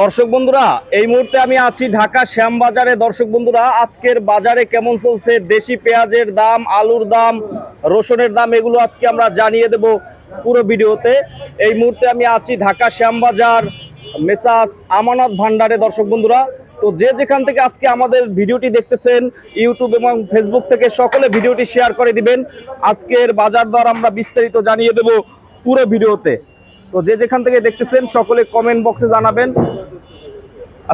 দর্শক বন্ধুরা, এই মুহূর্তে আমি আছি ঢাকা শ্যামবাজারে। দর্শক বন্ধুরা, আজকের বাজারে কেমন চলছে? দেশি পেঁয়াজের দাম, আলুর দাম, রসুনের দাম, এগুলো আজকে আমরা জানিয়ে দেব পুরো ভিডিওতে। এই মুহূর্তে আমি আছি ঢাকা শ্যামবাজার, মেসাস আমানত ভান্ডারে। দর্শক বন্ধুরা, তো যে যেখান থেকে আজকে আমাদের ভিডিওটি দেখতেছেন, ইউটিউব এবং ফেসবুক থেকে সকলে ভিডিওটি শেয়ার করে দিবেন। আজকের বাজার দর আমরা বিস্তারিত জানিয়ে দেব পুরো ভিডিওতে। তো যে যেখান থেকে দেখতেছেন সকলে কমেন্ট বক্সে জানাবেন।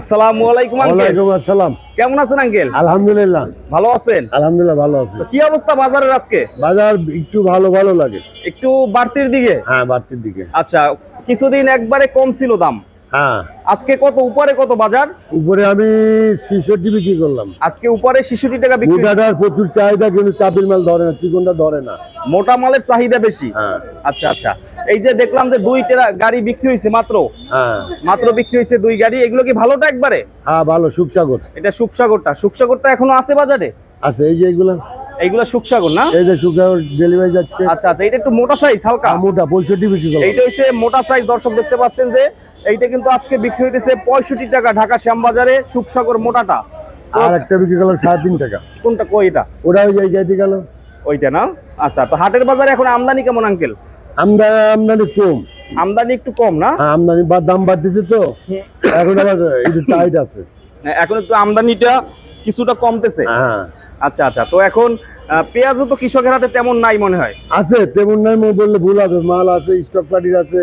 আসসালামু আলাইকুম আঙ্কেল ওয়ালাইকুম আসসালাম। কেমন আছেন আঙ্কেল আলহামদুলিল্লাহ। ভালো আছেন? আলহামদুলিল্লাহ ভালো আছি। কি অবস্থা বাজারের আজকে? বাজার একটু ভালো ভালো লাগে। একটু বাড়তির দিকে? হ্যাঁ বাড়তির দিকে। আচ্ছা কিছুদিন একবারে কম ছিল দাম। হ্যাঁ। আজকে কত উপরে কত বাজার? উপরে আমি শিশোটি বিক্রি করলাম। আজকে উপরে শিশুটি টাকা বিক্রি মোটাটার প্রচুর চাহিদা কিন্তু চাপিল মাল ধরে না চিকনটা ধরে না। মোটা মালের চাহিদা বেশি? হ্যাঁ। আচ্ছা আচ্ছা। এই যে দেখলাম যে দুই টেরা গাড়ি বিক্রি হয়েছে মাত্র। হ্যাঁ। মাত্র বিক্রি হয়েছে দুই গাড়ি। এগুলো কি ভালোটা একবারে? হ্যাঁ ভালো সুখসাগর। এটা সুখসাগরটা। সুখসাগরটা এখনও আছে বাজারে? আছে এই যে এইগুলো সুখসাগর না? এই যে সুখসাগর ডেলিভারি যাচ্ছে। আচ্ছা আচ্ছা এটা একটু মোটা সাইজ হালকা। হ্যাঁ, মোটা বিক্রি এইটা মোটা সাইজ দর্শক দেখতে পাচ্ছেন যে এইটা কিন্তু আজকে বিক্রি হইতেছে পঁয়ষট্টি টাকা ঢাকা শ্যামবাজারে সুখসাগর মোটাটা। আর একটা বিক্রি করলাম টাকা। কোনটা কই এটা? ওই গেল। ওইটা না? আচ্ছা তো হাটের বাজারে এখন আমদানি কেমন আঙ্কেল? আমদানি আমদানি কম। আমদানি একটু কম না? হ্যাঁ আমদানি বা দাম বাড়তেছে তো। এখন আবার একটু টাইট আছে। এখন একটু আমদানিটা কিছুটা কমতেছে। হ্যাঁ। আচ্ছা আচ্ছা তো এখন পেঁয়াজও তো কৃষকের হাতে তেমন নাই মনে হয়। আছে তেমন নাই মই বললে ভুল হবে। মাল আছে স্টক পার্টির আছে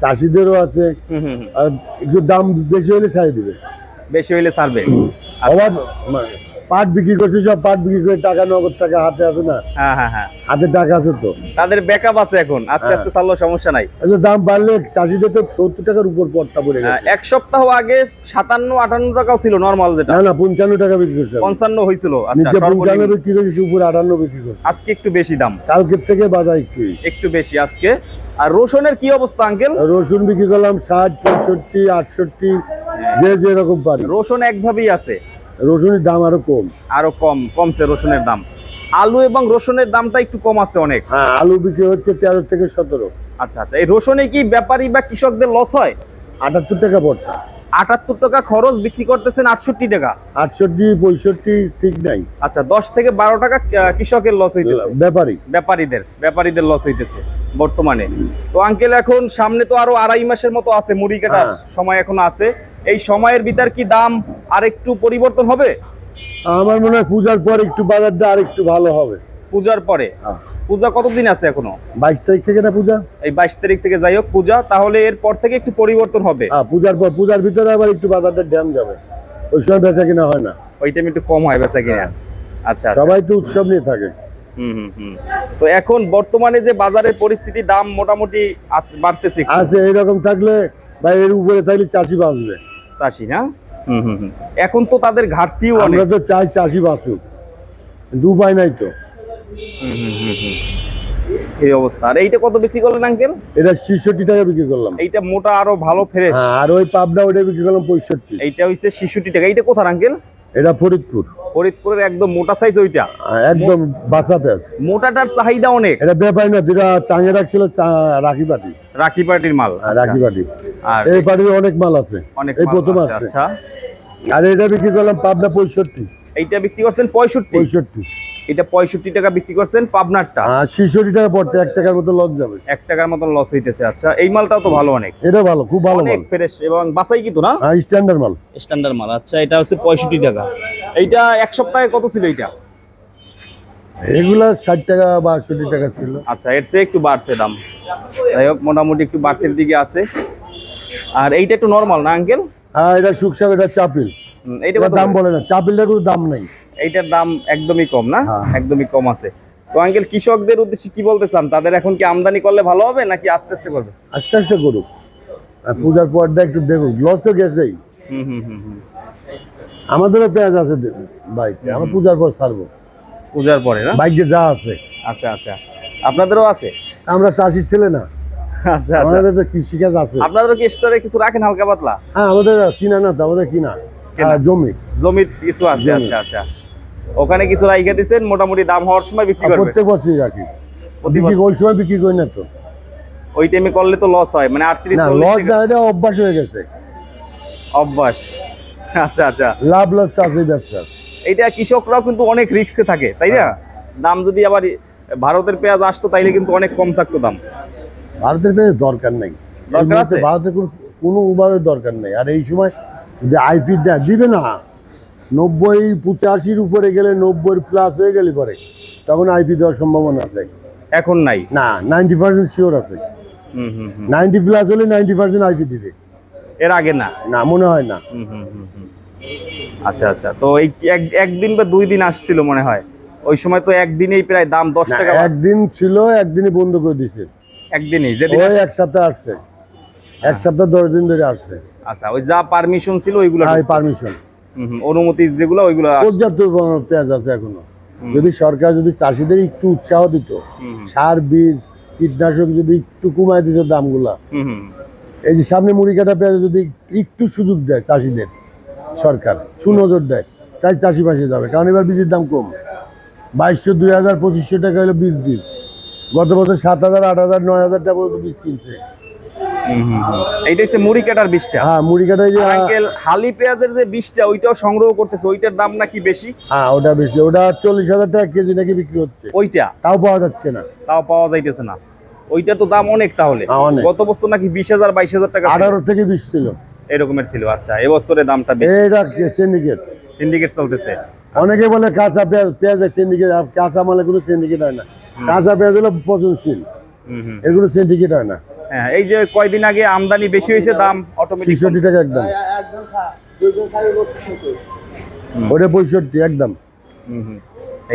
চাষিদেরও আছে। একটু দাম বেশি হলে ছাড়ি দিবে। বেশি হইলে ছাড়বে। মা- পাট বিক্রি করছে সব পাট বিক্রি করে টাকা নগদ টাকা হাতে আছে না? হ্যাঁ হ্যাঁ হ্যাঁ। হাতে টাকা আছে তো। তাদের ব্যাকআপ আছে এখন। আস্তে। আস্তে চাললেও সমস্যা নাই। দাম বাড়লে চাষিদের তো সত্তর টাকার উপর পড়তা পড়ে গেছে। এক সপ্তাহ আগে সাতান্ন আটান্ন টাকাও ছিল নর্মাল যেটা। না না পঞ্চান্ন টাকা বিক্রি করছে। পঞ্চান্ন হয়েছিল। আচ্ছা পঞ্চান্ন বিক্রি করছে উপরে আটান্ন বিক্রি করছে। আজকে একটু বেশি দাম। কালকের থেকে বাজার একটু। একটু বেশি আজকে। আর রসুনের কি অবস্থা আঙ্কেল রসুন বিক্রি করলাম ষাট পঁয়ষট্টি আটষট্টি যে যেরকম পারি। রসুন একভাবেই আছে। রসুনের দাম আরও কম। আরও কম কমছে রসুনের দাম। আলু এবং রসুনের দামটা একটু কম আছে অনেক। হ্যাঁ আলু বিক্রি হচ্ছে তেরো থেকে সতেরো। আচ্ছা আচ্ছা এই রসুনে কি ব্যাপারী বা কৃষকদের লস হয়? আটাত্তর টাকা পড়তা আটাত্তর টাকা খরচ বিক্রি করতেছেন আটষট্টি টাকা। আটষট্টি পঁয়ষট্টি ঠিক নাই। আচ্ছা দশ থেকে বারো টাকা কৃষকের লস হইতেছে। ব্যাপারী। ব্যাপারীদের ব্যাপারীদের লস হইতেছে বর্তমানে। তো আঙ্কেল এখন সামনে তো আরও আড়াই মাসের মতো আছে মুড়ি কাটার হ্যাঁ। সময় এখন আছে। এই সময়ের ভিতর কি দাম আর একটু পরিবর্তন হবে? আমার মনে হয় পূজার পর একটু বাজারটা আর একটু ভালো হবে। পূজার পরে? হ্যাঁ। পূজা কতদিন আছে এখনও? বাইশ তারিখ থেকে না পূজা? এই বাইশ তারিখ থেকে যাই হোক পূজা তাহলে এর পর থেকে একটু পরিবর্তন হবে। হ্যাঁ পূজার পর পূজার ভিতরে আবার একটু বাজারটা ড্যাম যাবে। ওই সময় বেচা কিনা হয় না। ওই টাইম একটু কম হয় বেচা কিনা। আচ্ছা আচ্ছা। সবাই তো উৎসব নিয়ে থাকে। হুম হুম হুম। তো এখন বর্তমানে যে বাজারের পরিস্থিতি দাম মোটামুটি বাড়তেছে আছে এরকম থাকলে বা এর উপরে থাকলে চাষি বাঁচবে। চাষি না? হুম হুম হুম। এখন তো তাদের ঘাটতিও আমরা তো চাই চাষি বাঁচুক। উপায় নাই তো। হুম, হুম, হুম, হুম। এই অবস্থা। আর এইটা কত বিক্রি করলেন আঙ্কেল? এটা ছিষট্টি টাকা বিক্রি করলাম। এইটা মোটা আরও ভালো ফ্রেশ। হ্যাঁ আর ওই পাবনা ওইটা বিক্রি করলাম পঁয়ষট্টি। এইটা হচ্ছে শিশুটি টাকা। এইটা কোথার আঙ্কেল? এটা ফরিদপুর। ফরিদপুরের একদম মোটা সাইজ ওইটা। হ্যাঁ, একদম বাসা পেঁয়াজ মোটাটার চাহিদা অনেক। এটা ব্যাপারী না যেটা চাঙে রাখছিল রাখি পাটি রাখি মাল হ্যাঁ, রাখি পাটি আর এই পাটির অনেক মাল আছে। অনেক এই প্রথম আছে। আচ্ছা। আর এটা বিক্রি করলাম পাবনা পঁয়ষট্টি। এইটা বিক্রি করছেন পঁয়ষট্টি? পঁয়ষট্টি। এটা পঁয়ষট্টি টাকা বিক্রি করছেন পাবনারটা। ছেষট্টি টাকা পড়তে এক টাকার মতো লস যাবে। এক টাকার মতন লস হইতেছে আচ্ছা। এই মালটাও তো ভালো অনেক। এটা ভালো খুব ভালো অনেক ফ্রেশ এবং বাসাই কিন্তু না? স্ট্যান্ডার্ড মাল। স্ট্যান্ডার্ড মাল আচ্ছা এটা হচ্ছে পঁয়ষট্টি টাকা। এইটা এক সপ্তাহে কত ছিল এইটা? এগুলা ষাট টাকা বা আটষট্টি টাকা ছিল। আচ্ছা এর চেয়ে একটু বাড়ছে দাম। যাই হোক মোটামুটি একটু বাড়তির দিকে আছে। আর এইটা একটু নর্মাল না আঙ্কেল হ্যাঁ এটা সুকসাগ এটা চাপিল। এইটা দাম বলে না কোনো দাম নেই। এইটার দাম একদমই কম না? হ্যাঁ। একদমই কম আছে। তো আঙ্কেল কৃষকদের উদ্দেশ্যে কি বলতে চান? তাদের এখন কি আমদানি করলে ভালো হবে নাকি আস্তে আস্তে করবে? আস্তে আস্তে করুক। পূজার পরটা একটু দেখুক। লস তো গেছেই। আমাদেরও পেঁয়াজ আছে বাইকে আমরা পূজার পর ছাড়বো। পূজার পরে না? বাইকে যা আছে। আচ্ছা আচ্ছা। আপনাদেরও আছে? আমরা চাষি ছেলে না। আচ্ছা আচ্ছা। আমাদের তো কৃষিকাজ আছে। আপনাদেরও কি স্টোরে কিছু রাখেন হালকা পাতলা? হ্যাঁ আমাদের কিনা না তো আমাদের কিনা। জমি। জমির কিছু আছে আচ্ছা আচ্ছা। ওখানে কিছু রাইখে দিচ্ছেন মোটামুটি দাম হওয়ার সময় বিক্রি প্রত্যেক বছরই রাখি? ওই সময় বিক্রি করি না তো। ওই টাইমে করলে তো লস হয় মানে আটত্রিশ লস না এটা অভ্যাস হয়ে গেছে। অভ্যাস। আচ্ছা আচ্ছা। লাভ লস তো আছে ব্যবসা। এইটা কৃষকরাও কিন্তু অনেক রিক্সে থাকে তাই না? হ্যাঁ। দাম যদি আবার ভারতের পেঁয়াজ আসতো তাইলে কিন্তু অনেক কম থাকতো দাম। ভারতের পেয়ে দরকার নেই। দরকার আছে? ভারতের কোনো কোনোভাবে দরকার নেই। আর এই সময় যদি আইপি দেয় দিবে না। নব্বই পঁচাশির উপরে গেলে নব্বই প্লাস হয়ে গেলে পরে। তখন আইপি দেওয়ার সম্ভাবনা আছে। এখন নাই? না নাইনটি পার্সেন্ট শিওর আছে। নাইনটি প্লাস হলে নাইনটি পার্সেন্ট আইপি দিবে। এর আগে না? না মনে হয় না। আচ্ছা আচ্ছা। তো এই এক একদিন বা দুই দিন আসছিল মনে হয়। ওই সময় তো একদিনেই প্রায় দাম দশ টাকা একদিন ছিল একদিনই বন্ধ করে দিছে একদিনই যেদিন ওই এক সপ্তাহ আসছে। এক সপ্তাহ দশ দিন ধরে আসছে। আচ্ছা ওই যা পারমিশন ছিল ওইগুলো ঢুকছে। পারমিশন অনুমতি যেগুলো ওইগুলো পর্যাপ্ত পেঁয়াজ আছে এখনও। যদি সরকার যদি চাষিদের একটু উৎসাহ দিত সার বীজ কীটনাশক যদি একটু কমায় দিত দামগুলা এই যে সামনে মুড়ি কাটা পেঁয়াজ যদি একটু সুযোগ দেয় চাষিদের সরকার সুনজর দেয় তাই চাষি পাশে যাবে। কারণ এবার বীজের দাম কম। বাইশশো দুই হাজার পঁচিশশো টাকা হলো বীজ বীজ। গত বছর সাত হাজার আট হাজার নয় হাজার টাকা পর্যন্ত বীজ কিনছে। এইটা হচ্ছে মুড়ি কাটার বীজটা। হ্যাঁ মুড়ি কাটায় যে আঙ্কেল হালি পেঁয়াজের যে বীজটা ওইটাও সংগ্রহ করতেছে। ওইটার দাম নাকি বেশি? হ্যাঁ ওটা বেশি। ওটা চল্লিশ হাজার টাকা কেজি নাকি বিক্রি হচ্ছে। ওইটা? তাও পাওয়া যাচ্ছে না। তাও পাওয়া যাইতেছে না। ওইটা তো দাম অনেক তাহলে। হ্যাঁ, গত বছর নাকি বিশ হাজার বাইশ হাজার টাকা। আঠারো থেকে বিশ ছিল। এরকমের ছিল আচ্ছা। এবছরে দামটা বেশি। এটা সিন্ডিকেট সিন্ডিকেট চলতেছে। অনেকে বলে কাঁচা পেঁয়াজ পেঁয়াজের সিন্ডিকেট কাঁচা মালে কোনো সিন্ডিকেট হয় না। কাঁচা পেঁয়াজ হলো পচনশীল। কোনো সিন্ডিকেট হয় না। হ্যাঁ এই যে কয়দিন আগে আমদানি বেশি হয়েছে দাম অটোমেটিক টাকা একদম। ওটা পঁয়ষট্টি একদম।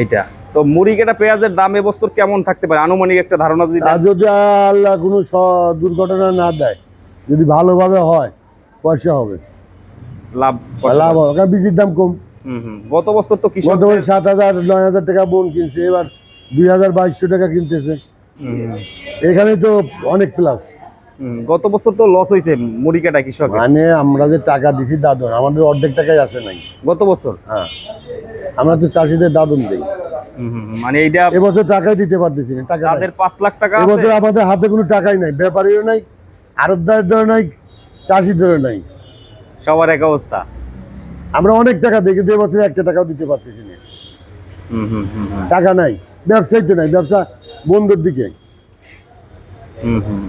এইটা। তো মুড়ি কেটা পেঁয়াজের দাম এবছর কেমন থাকতে পারে? আনুমানিক একটা ধারণা যদি আর যদি আল্লাহ কোনো দুর্ঘটনা না দেয় যদি ভালোভাবে হয় পয়সা হবে। লাভ লাভ হবে কারণ বীজের দাম কম। হুম হুম। গত বছর তো কৃষক গত বছর সাত হাজার নয় হাজার টাকা বোন কিনছে এবার দুই হাজার বাইশশো টাকা কিনতেছে। এখানে তো অনেক প্লাস গত বছর তো লস হয়েছে মুড়ি কাটা কৃষক মানে আমরা যে টাকা দিছি দাদন আমাদের অর্ধেক টাকাই আসে নাই। গত বছর? হ্যাঁ। আমরা তো চাষিদের দাদন দিই। মানে এইটা এবছর টাকাই দিতে পারতেছি না টাকা তাদের পাঁচ লাখ টাকা আছে। এবছর আমাদের হাতে কোনো টাকাই নাই ব্যাপারীও নাই আড়তদারদেরও নাই চাষিদেরও নাই। সবার এক অবস্থা। আমরা অনেক টাকা দিই কিন্তু এবছর একটা টাকাও দিতে পারতেছি না। হুম, হুম, হুম, হুম, টাকা নাই ব্যবসায়ী তো নাই ব্যবসা বন্ধুর দিকে। হুম, হুম,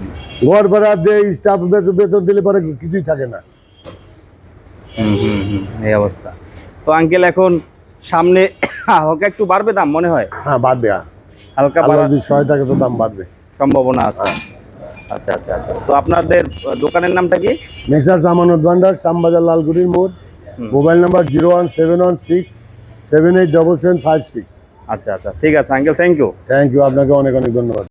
ঘর ভাড়া দেয় স্টাফ বেতন বেতন দিলে পরে কিছুই থাকে না। হুম, হুম, হুম, এই অবস্থা। তো আঙ্কেল এখন সামনে হালকা একটু বাড়বে দাম মনে হয়? হ্যাঁ বাড়বে হ্যাঁ। হালকা আল্লাহ বাড়ার যদি সহায় থাকে তো দাম বাড়বে। সম্ভাবনা আছে। আচ্ছা আচ্ছা আচ্ছা। তো আপনাদের দোকানের নামটা কি? মেসার সামানত ভান্ডার শ্যামবাজার লালগুড়ির মোড়। Mobile number zero one seven one six seven eight double seven five six. আচ্ছা আচ্ছা ঠিক আছে uncle thank you thank you আপনাকে অনেক অনেক ধন্যবাদ।